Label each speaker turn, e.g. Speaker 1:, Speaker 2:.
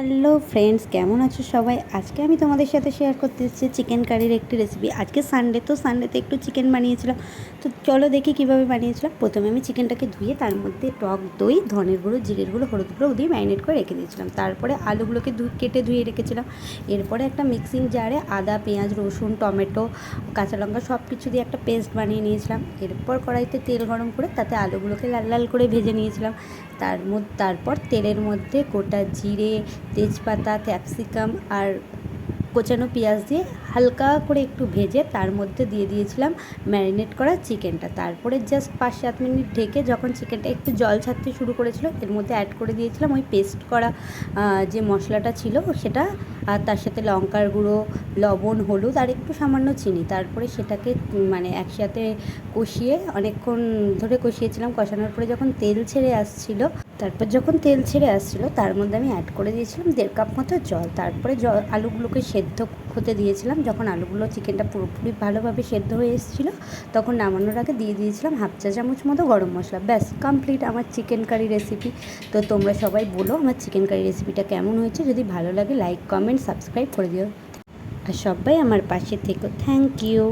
Speaker 1: Hello friends, কেমন আছো সবাই? আজকে আমি তোমাদের সাথে শেয়ার করতে এসেছি চিকেন কারির একটি রেসিপি আজকে সানডে তো সানডেতে একটু চিকেন বানিয়েছিলাম। তো চলো দেখি কীভাবে বানিয়েছিলাম। প্রথমে আমি চিকেনটাকে ধুয়ে তার মধ্যে টক দই, ধনের গুঁড়ো, জিরের গুঁড়ো, হলুদ গুঁড়ো দিয়ে ম্যারিনেট করে রেখে দিয়েছিলাম। তারপরে আলুগুলোকে ধু কেটে ধুয়ে রেখেছিলাম। এরপরে একটা মিক্সিং জারে আদা, পেঁয়াজ, রসুন, টমেটো, কাঁচা লঙ্কা সব কিছু দিয়ে একটা পেস্ট বানিয়ে নিয়েছিলাম। এরপর কড়াইতে তেল গরম করে তাতে আলুগুলোকে লাল লাল করে ভেজে নিয়েছিলাম। তার মধ্যে, তারপর তেলের মধ্যে গোটা জিরে তেজপাতা, ক্যাপসিকাম আর কোচানো পেঁয়াজ দিয়ে হালকা করে একটু ভেজে তার মধ্যে দিয়ে দিয়েছিলাম ম্যারিনেট করা চিকেনটা। তারপরে জাস্ট পাঁচ সাত মিনিট ঢেকে যখন চিকেনটা একটু জল ছাড়তে শুরু করেছিল, এর মধ্যে অ্যাড করে দিয়েছিলাম ওই পেস্ট করা যে মশলাটা ছিল সেটা, আর তার সাথে লঙ্কার গুঁড়ো, লবণ, হলুদ আর একটু সামান্য চিনি। তারপরে সেটাকে মানে একসাথে কষিয়ে অনেকক্ষণ ধরে কষিয়েছিলাম। কষানোর পরে যখন তেল ছেড়ে আসছিল তারপর যখন তেল ছেড়ে আসছিল, তার মধ্যে আমি অ্যাড করে দিয়েছিলাম দেড় কাপ মতো জল। তারপরে জল আলুগুলোকে সেদ্ধ হতে দিয়েছিলাম। যখন আলুগুলো চিকেনটা পুরোপুরি ভালোভাবে সেদ্ধ হয়ে এসেছিল, তখন নামানোর আগে দিয়ে দিয়েছিলাম হাফ চা চামচ মতো গরম মশলা। ব্যাস কমপ্লিট আমার চিকেন কারি রেসিপি তো তোমরা সবাই বলো আমার চিকেন কারি রেসিপিটা কেমন হয়েছে? যদি ভালো লাগে লাইক কমেন্ট সাবস্ক্রাইব করে দিও। আর সবাই আমার পাশে থেকো। Thank you